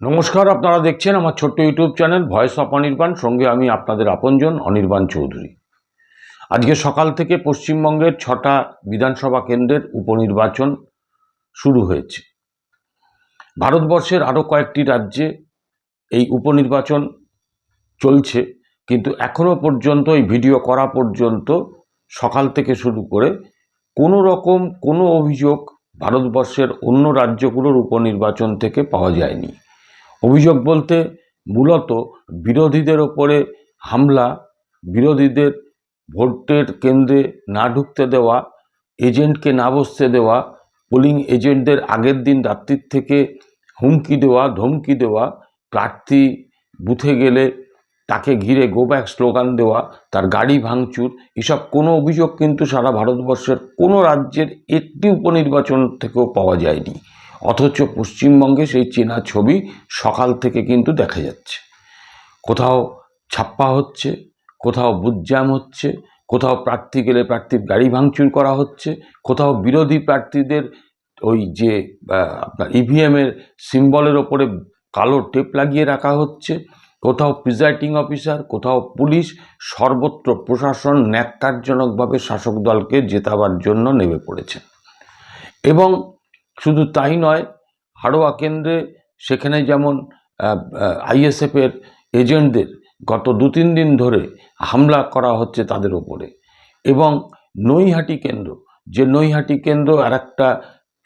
নমস্কার, আপনারা দেখছেন আমার ছোট্ট YouTube channel voice of Anirban. সঙ্গে আমি আপনাদের আপনজন, অনির্বাণ চৌধুরী। আজকে সকাল থেকে পশ্চিমবঙ্গের ছটা বিধানসভা কেন্দ্রের উপনির্বাচন শুরু হয়েছে। ভারতবর্ষের আরও কয়েকটি রাজ্যে এই উপনির্বাচন চলছে, কিন্তু এখনও পর্যন্ত, এই ভিডিও করা পর্যন্ত সকাল থেকে শুরু করে কোনো রকম কোনো অভিযোগ ভারতবর্ষের অন্য রাজ্যগুলোর উপনির্বাচন থেকে পাওয়া যায়নি। অভিযোগ বলতে মূলত বিরোধীদের ওপরে হামলা, বিরোধীদের ভোটের কেন্দ্রে না ঢুকতে দেওয়া, এজেন্টকে না বসতে দেওয়া, পোলিং এজেন্টদের আগের দিন রাত্রির থেকে হুমকি দেওয়া, ধমকি দেওয়া, প্রার্থী বুথে গেলে তাকে ঘিরে গো ব্যাক স্লোগান দেওয়া, তার গাড়ি ভাঙচুর, এসব কোনো অভিযোগ কিন্তু সারা ভারতবর্ষের কোনো রাজ্যের একটি উপনির্বাচন থেকেও পাওয়া যায়নি। অথচ পশ্চিমবঙ্গে সেই চেনা ছবি সকাল থেকে কিন্তু দেখা যাচ্ছে। কোথাও ছাপ্পা হচ্ছে, কোথাও বুথজ্যাম হচ্ছে, কোথাও প্রার্থী গেলে প্রার্থীর গাড়ি ভাঙচুর করা হচ্ছে, কোথাও বিরোধী প্রার্থীদের ওই যে আপনার ইভিএমের সিম্বলের ওপরে কালো টেপ লাগিয়ে রাখা হচ্ছে, কোথাও প্রিজাইডিং অফিসার, কোথাও পুলিশ সর্বত্র প্রশাসন ন্যাক্কারজনকভাবে শাসক দলকে জেতাবার জন্য নেমে পড়েছে। এবং শুধু তাই নয় হাড়োয়া কেন্দ্রে সেখানে যেমন আইএসএফের এজেন্টদের গত দু তিন দিন ধরে হামলা করা হচ্ছে তাদের ওপরে। এবং নৈহাটি কেন্দ্র, যে নৈহাটি কেন্দ্র আর একটা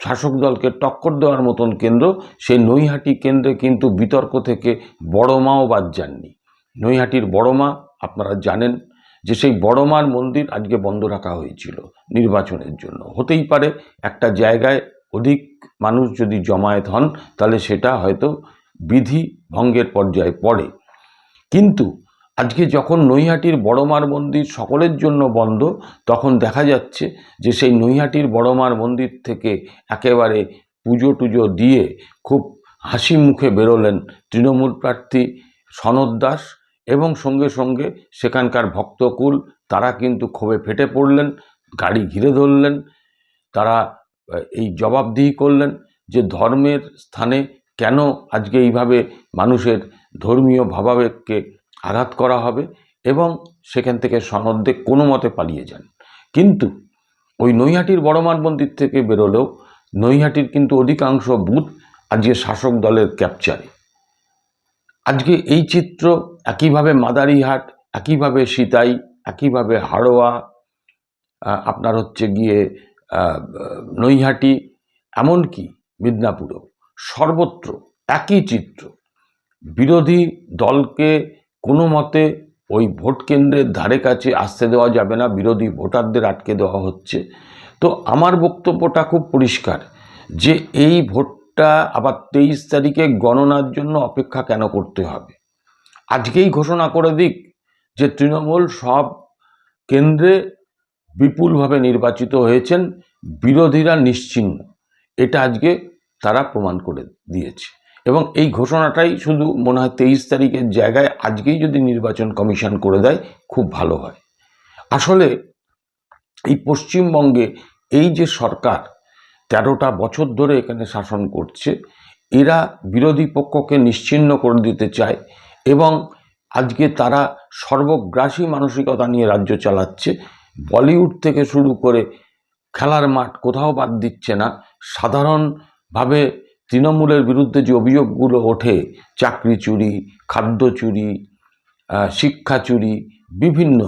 শাসক দলকে টক্কর দেওয়ার মতন কেন্দ্র, সেই নৈহাটি কেন্দ্রে কিন্তু বিতর্ক থেকে বড় মাও বাদ যাননি। নৈহাটির বড় মা, আপনারা জানেন যে সেই বড় মার মন্দির আজকে বন্ধ রাখা হয়েছিল নির্বাচনের জন্য। হতেই পারে একটা জায়গায় অধিক মানুষ যদি জমায়েত হন, তাহলে সেটা হয়তো বিধি ভঙ্গের পর্যায়ে পড়ে। কিন্তু আজকে যখন নৈহাটির বড়মার মন্দির সকলের জন্য বন্ধ, তখন দেখা যাচ্ছে যে সেই নৈহাটির বড়মার মন্দির থেকে একেবারে পুজো টুজো দিয়ে খুব হাসি মুখে বেরোলেন তৃণমূল প্রার্থী সনদ দাস এবং সঙ্গে সঙ্গে সেখানকার ভক্তকুল, তারা কিন্তু ক্ষোভে ফেটে পড়লেন, গাড়ি ঘিরে ধরলেন, তারা এই জবাবদিহি করলেন যে ধর্মের স্থানে কেন আজকে এইভাবে মানুষের ধর্মীয় ভাবাবেগকে আঘাত করা হবে এবং সেখান থেকে সনদে কোনো মতে পালিয়ে যান। কিন্তু ওই নৈহাটির বড়মার মন্দির থেকে বেরোলেও নৈহাটির কিন্তু অধিকাংশ বুথ আজকে শাসক দলের ক্যাপচারে আজকে এই চিত্র একইভাবে মাদারিহাট, একইভাবে সিতাই, একইভাবে হাড়োয়া আপনার হচ্ছে গিয়ে নৈহাটি, এমনকি মিদনাপুরও সর্বত্র একই চিত্র। বিরোধী দলকে কোনো মতে ওই ভোট কেন্দ্রের ধারে কাছে আসতে দেওয়া যাবে না, বিরোধী ভোটারদের আটকে দেওয়া হচ্ছে। তো আমার বক্তব্যটা খুব পরিষ্কার যে এই ভোটটা আবার তেইশ তারিখে গণনার জন্য অপেক্ষা কেন করতে হবে? আজকেই ঘোষণা করে দিক যে তৃণমূল সব কেন্দ্রে বিপুলভাবে নির্বাচিত হয়েছেন, বিরোধীরা নিশ্চিহ্ন এটা আজকে তারা প্রমাণ করে দিয়েছে। এবং এই ঘোষণাটাই শুধু মনে হয় তেইশ তারিখের জায়গায় আজকেই যদি নির্বাচন কমিশন করে দেয়, খুব ভালো হয়। আসলে এই পশ্চিমবঙ্গে এই যে সরকার, তেরোটা বছর ধরে এখানে শাসন করছে, এরা বিরোধী পক্ষকে নিশ্চিহ্ন করে দিতে চায় এবং আজকে তারা সর্বগ্রাসী মানসিকতা নিয়ে রাজ্য চালাচ্ছে। বলিউড থেকে শুরু করে খেলার মাঠ কোথাও বাদ দিচ্ছে না। সাধারণভাবে তৃণমূলের বিরুদ্ধে যে অভিযোগগুলো ওঠে, চাকরি চুরি, খাদ্য চুরি শিক্ষা চুরি, বিভিন্ন,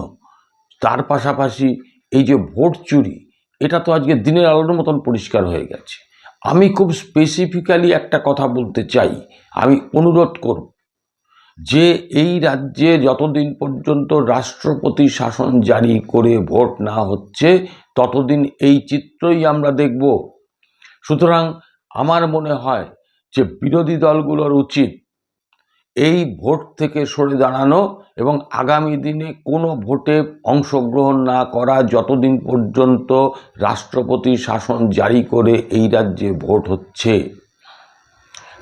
তার পাশাপাশি এই যে ভোট চুরি, এটা তো আজকে দিনের আলোর মতন পরিষ্কার হয়ে গেছে। আমি খুব স্পেসিফিক্যালি একটা কথা বলতে চাই, আমি অনুরোধ করব যে এই রাজ্যে যতদিন পর্যন্ত রাষ্ট্রপতি শাসন জারি করে ভোট না হচ্ছে, ততদিন এই চিত্রই আমরা দেখব। সুতরাং আমার মনে হয় যে বিরোধী দলগুলোর উচিত এই ভোট থেকে সরে দাঁড়ানো এবং আগামী দিনে কোনো ভোটে অংশগ্রহণ না করা যতদিন পর্যন্ত রাষ্ট্রপতি শাসন জারি করে এই রাজ্যে ভোট হচ্ছে।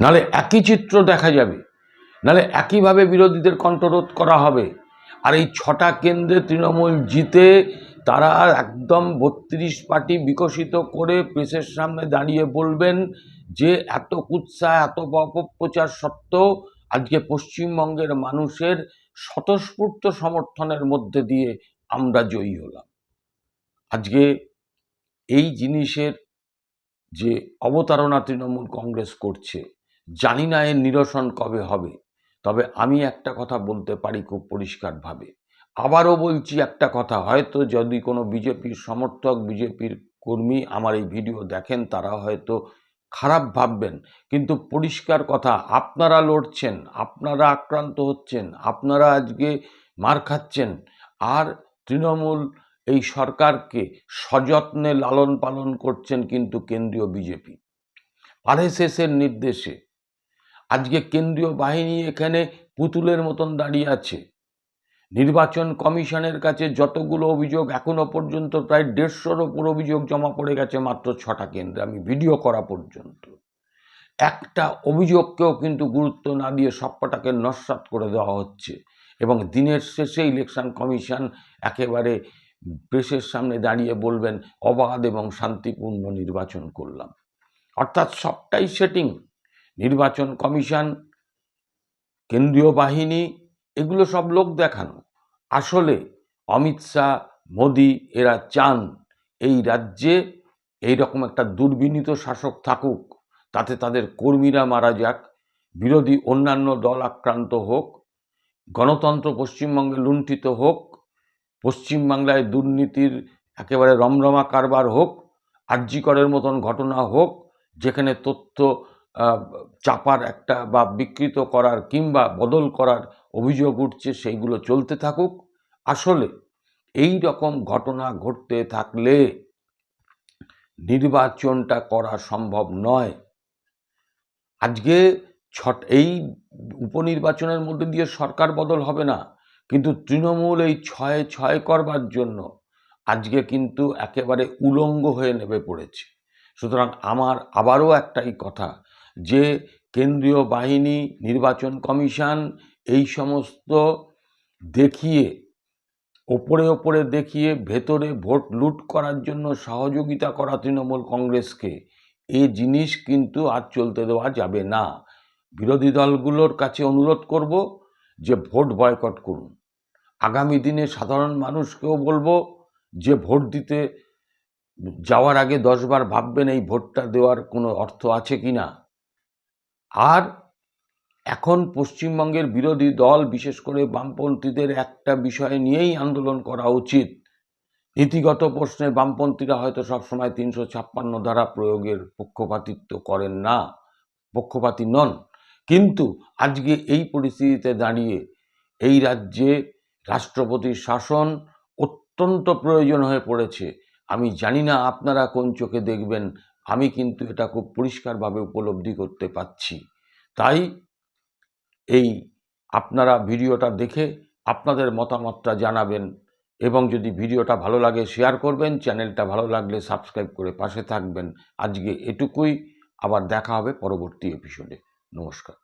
নালে একই চিত্র দেখা যাবে। নালে একইভাবে বিরোধীদের কণ্ঠরোধ করা হবে। আর এই ছটা কেন্দ্রে তৃণমূল জিতে তারা একদম বত্রিশ পার্টি বিকশিত করে প্রেসের সামনে দাঁড়িয়ে বলবেন যে এত কুৎসা, এত অপপ্রচার সত্ত্বেও আজকে পশ্চিমবঙ্গের মানুষের স্বতঃস্ফূর্ত সমর্থনের মধ্যে দিয়ে আমরা জয়ী হলাম। আজকে এই জিনিসের যে অবতারণা তৃণমূল কংগ্রেস করছে, জানি না এর নিরসন কবে হবে। তবে আমি একটা কথা বলতে পারি খুব পরিষ্কারভাবে। আবারও বলছি একটা কথা, হয়তো যদি কোনো বিজেপির সমর্থক, বিজেপির কর্মী আমার এই ভিডিও দেখেন, তারা হয়তো খারাপ ভাববেন। কিন্তু পরিষ্কার কথা, আপনারা লড়ছেন, আপনারা আক্রান্ত হচ্ছেন, আপনারা আজকে মার খাচ্ছেন, আর তৃণমূল এই সরকারকে সযত্নে লালন পালন করছেন কিন্তু কেন্দ্রীয় বিজেপি। আরএসএসের নির্দেশে আজকে কেন্দ্রীয় বাহিনী এখানে পুতুলের মতন দাঁড়িয়ে আছে। নির্বাচন কমিশনের কাছে যতগুলো অভিযোগ এখনও পর্যন্ত প্রায় দেড়শোর ওপর অভিযোগ জমা পড়ে গেছে মাত্র ছটা কেন্দ্রে, আমি ভিডিও করা পর্যন্ত। একটা অভিযোগকেও কিন্তু গুরুত্ব না দিয়ে সবকটাকে নস্বাত করে দেওয়া হচ্ছে এবং দিনের শেষে ইলেকশন কমিশন একেবারে প্রেসের সামনে দাঁড়িয়ে বলবেন, অবাধ এবং শান্তিপূর্ণ নির্বাচন করলাম। অর্থাৎ সবটাই সেটিং। নির্বাচন কমিশন, কেন্দ্রীয় বাহিনী, এগুলো সব লোক দেখানো। আসলে অমিত শাহ, মোদি এরা চান এই রাজ্যে এই রকম একটা দুর্বিনীত শাসক থাকুক, তাতে তাদের কর্মীরা মারা যাক, বিরোধী অন্যান্য দল আক্রান্ত হোক, গণতন্ত্র পশ্চিমবঙ্গে লুণ্ঠিত হোক, পশ্চিমবাংলায় দুর্নীতির একেবারে রমরমা কারবার হোক আর্যিকরের মতন ঘটনা হোক, যেখানে তথ্য চাপার একটা বা বিকৃত করার কিংবা বদল করার অভিযোগ উঠছে, সেইগুলো চলতে থাকুক। আসলে এই রকম ঘটনা ঘটতে থাকলে নির্বাচনটা করা সম্ভব নয়। আজকে ছট, এই উপনির্বাচনের মধ্যে দিয়ে সরকার বদল হবে না, কিন্তু তৃণমূল এই ছয় ছয় করবার জন্য আজকে কিন্তু একেবারে উলঙ্গ হয়ে নেমে পড়েছে। সুতরাং আমার আবারও একটাই কথা যে কেন্দ্রীয় বাহিনী নির্বাচন কমিশন এই সমস্ত দেখিয়ে, ওপরে ওপরে দেখিয়ে, ভেতরে ভোট লুট করার জন্য সহযোগিতা করা তৃণমূল কংগ্রেসকে, এ জিনিস কিন্তু আর চলতে দেওয়া যাবে না। বিরোধী দলগুলোর কাছে অনুরোধ করব যে ভোট বয়কট করুন। আগামী দিনে সাধারণ মানুষকেও বলব যে ভোট দিতে যাওয়ার আগে দশবার ভাববেন এই ভোটটা দেওয়ার কোনো অর্থ আছে কি না আর এখন পশ্চিমবঙ্গের বিরোধী দল, বিশেষ করে বামপন্থীদের একটা বিষয় নিয়েই আন্দোলন করা উচিত। নীতিগত প্রশ্নে বামপন্থীরা হয়তো সবসময় তিনশো ছাপ্পান্ন ধারা প্রয়োগের পক্ষপাতিত্ব করেন না, পক্ষপাতী নন। কিন্তু আজকে এই পরিস্থিতিতে দাঁড়িয়ে এই রাজ্যে রাষ্ট্রপতির শাসন অত্যন্ত প্রয়োজন হয়ে পড়েছে। আমি জানি না আপনারা কোন চোখে দেখবেন আমি কিন্তু এটা খুব পরিষ্কারভাবে উপলব্ধি করতে পাচ্ছি তাই এই আপনারা ভিডিওটা দেখে আপনাদের মতামতটা জানাবেন এবং যদি ভিডিওটা ভালো লাগে শেয়ার করবেন, চ্যানেলটা ভালো লাগলে সাবস্ক্রাইব করে পাশে থাকবেন। আজকে এটুকুই, আবার দেখা হবে পরবর্তী এপিসোডে নমস্কার।